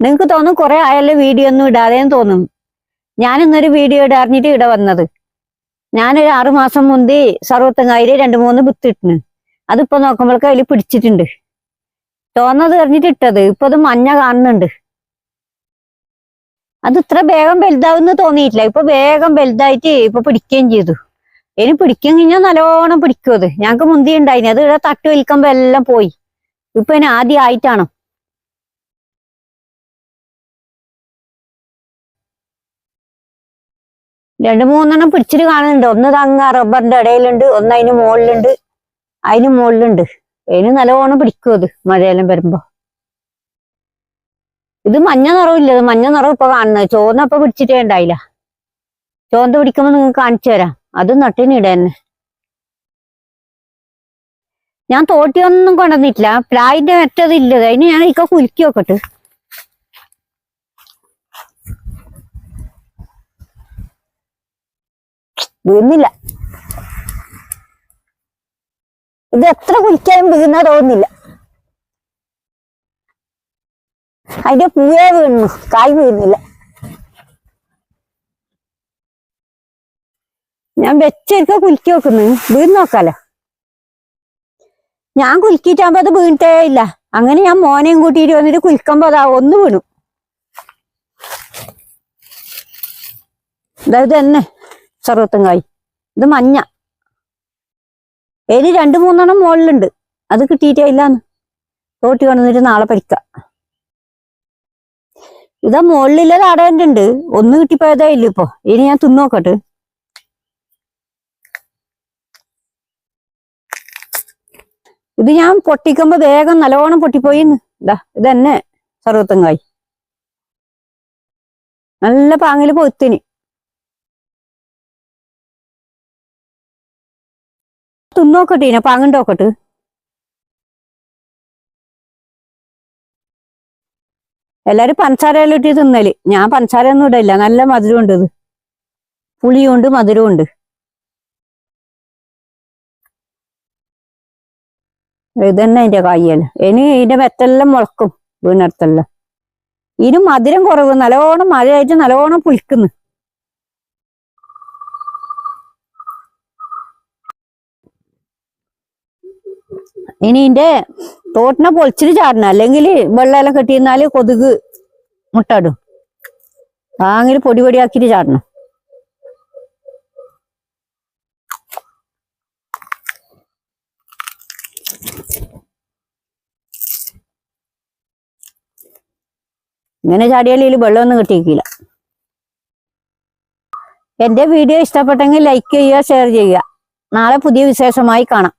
നിങ്ങക്ക് തോന്നും കുറെ ആയല്ലോ വീഡിയോ ഒന്നും ഇടാതെന്ന് തോന്നും. ഞാനിന്നൊരു വീഡിയോ ഇടാറിഞ്ഞിട്ട് ഇവിടെ വന്നത്. ഞാനൊരു ആറു മാസം മുമ്പ് സർവത്തങ്ങായിര് രണ്ട് മൂന്ന് വിത്തിട്ടിന് അതിപ്പോ നോക്കുമ്പോഴേക്ക് അതിൽ പിടിച്ചിട്ടുണ്ട്. തോന്നത് എറിഞ്ഞിട്ട് ഇട്ടത്. ഇപ്പൊ അത് മഞ്ഞ കാണുന്നുണ്ട്. അത് ഇത്ര വേഗം വലുതാവുന്ന് തോന്നിയിട്ടില്ല. ഇപ്പൊ വേഗം വലുതായിട്ട് ഇപ്പൊ പിടിക്കുകയും ചെയ്തു. ഇനി പിടിക്കും കഴിഞ്ഞാൽ നല്ലോണം പിടിക്കും അത്. ഞങ്ങൾക്ക് മുന്തി ഉണ്ടായിന് അത് ഇവിടെ തട്ട് വലിക്കുമ്പോ എല്ലാം പോയി. ഇപ്പൊ ഇനി ആദ്യമായിട്ടാണ്. രണ്ട് മൂന്നെണ്ണം പിടിച്ചിട്ട് കാണുന്നുണ്ട് ഒന്ന് തങ്ങ റബ്ബറിന്റെ ഇടയിലുണ്ട് ഒന്ന് അതിന് മുകളിലുണ്ട്. അതിന് മുകളിലുണ്ട്. അതിന് നല്ലവണ്ണം പിടിക്കും അത് മഴയെല്ലാം വരുമ്പോ. ഇത് മഞ്ഞ നിറവില്ല. ഇത് മഞ്ഞ നിറവ് ഇപ്പൊ കാണുന്നത്. ചോന്ന ഇപ്പൊ പിടിച്ചിട്ടേ ഉണ്ടായില്ല. ചോന്ത പിടിക്കുമ്പോ നിങ്ങൾക്ക് കാണിച്ചു തരാം. അത് നട്ടിനിട തന്നെ ഞാൻ തോട്ടിയൊന്നും കൊണ്ടുവന്നിട്ടില്ല. പ്ലായിന്റെ മറ്റതില്ല. അതിന് ഞാൻ ഇക്ക കുലുക്കി നോക്കട്ടെ വീഴുന്നില്ല ഇത് എത്ര കുലിക്കാനും വീഴുന്ന തോന്നുന്നില്ല. അതിന്റെ പൂവേ വീണു. കായ് വീണില്ല ഞാൻ വെച്ചൊരുക്ക കുലുക്കി നോക്കുന്നു. വീണ് നോക്കാലോ. ഞാൻ കുലുക്കിയിട്ടാകുമ്പോ അത് വീണിട്ടേ ഇല്ല. അങ്ങനെ ഞാൻ മോനെയും കൂട്ടിയിട്ട് വന്നിട്ട് കുലുക്കുമ്പോ അതാ ഒന്ന് വീണു. അതായത് തന്നെ. സർവത്തങ്കായി ഇത് മഞ്ഞ. ഇനി രണ്ടു മൂന്നെണ്ണം മുകളിലുണ്ട്. അത് കിട്ടിയിട്ടേ ഇല്ലാന്ന്. തോട്ടി കൊണ്ടുവന്നിട്ട് നാളെ പഠിക്കാം ഇതാ മുകളിലെ ഉണ്ട് ഒന്ന് കിട്ടിപ്പോയതേ ഇല്ല ഇപ്പൊ? ഇനി ഞാൻ തിന്നോക്കട്ടെ ഇത് ഞാൻ പൊട്ടിക്കുമ്പോ വേഗം നല്ലോണം പൊട്ടിപ്പോയി ഇതാ ഇതന്നെ സർവത്തങ്കായി നല്ല പാങ്ങിൽ പൊത്തിന് തിന്നോക്കട്ടെ ഇനെ പാങ്ങണ്ടോക്കട്ട് എല്ലാരും പഞ്ചസാരയെല്ലാം ഇട്ടി തിന്നൽ. ഞാൻ പഞ്ചസാര ഒന്നും ഇടയില്ല നല്ല മധുരം ഉണ്ട് ഇത്. പുളിയുണ്ട് മധുരവും ഉണ്ട് ഇതന്നെ അതിന്റെ കായൽ. ഇനി ഇതിന്റെ വെത്തെല്ലാം മുളക്കും വീണടുത്തെല്ലാം. ഇതിന് മധുരം കുറവ് നല്ലോണം മഴയായിട്ട് നല്ലോണം പുളിക്കുന്നു. ഇനി ഇതിന്റെ തോട്ടിനെ പൊളിച്ചിട്ട് ചാടണം. അല്ലെങ്കിൽ വെള്ളമെല്ലാം കെട്ടിയിരുന്നാൽ കൊതുക് മുട്ടാടും അങ്ങനെ പൊടി പൊടിയാക്കിയിട്ട് ചാടണം. ഇങ്ങനെ ചാടിയാൽ ഇതിൽ വെള്ളമൊന്നും കിട്ടിയിക്കില്ല എന്റെ വീഡിയോ ഇഷ്ടപ്പെട്ടെങ്കിൽ ലൈക്ക് ചെയ്യുക ഷെയർ ചെയ്യുക. നാളെ പുതിയ വിശേഷമായി കാണാം.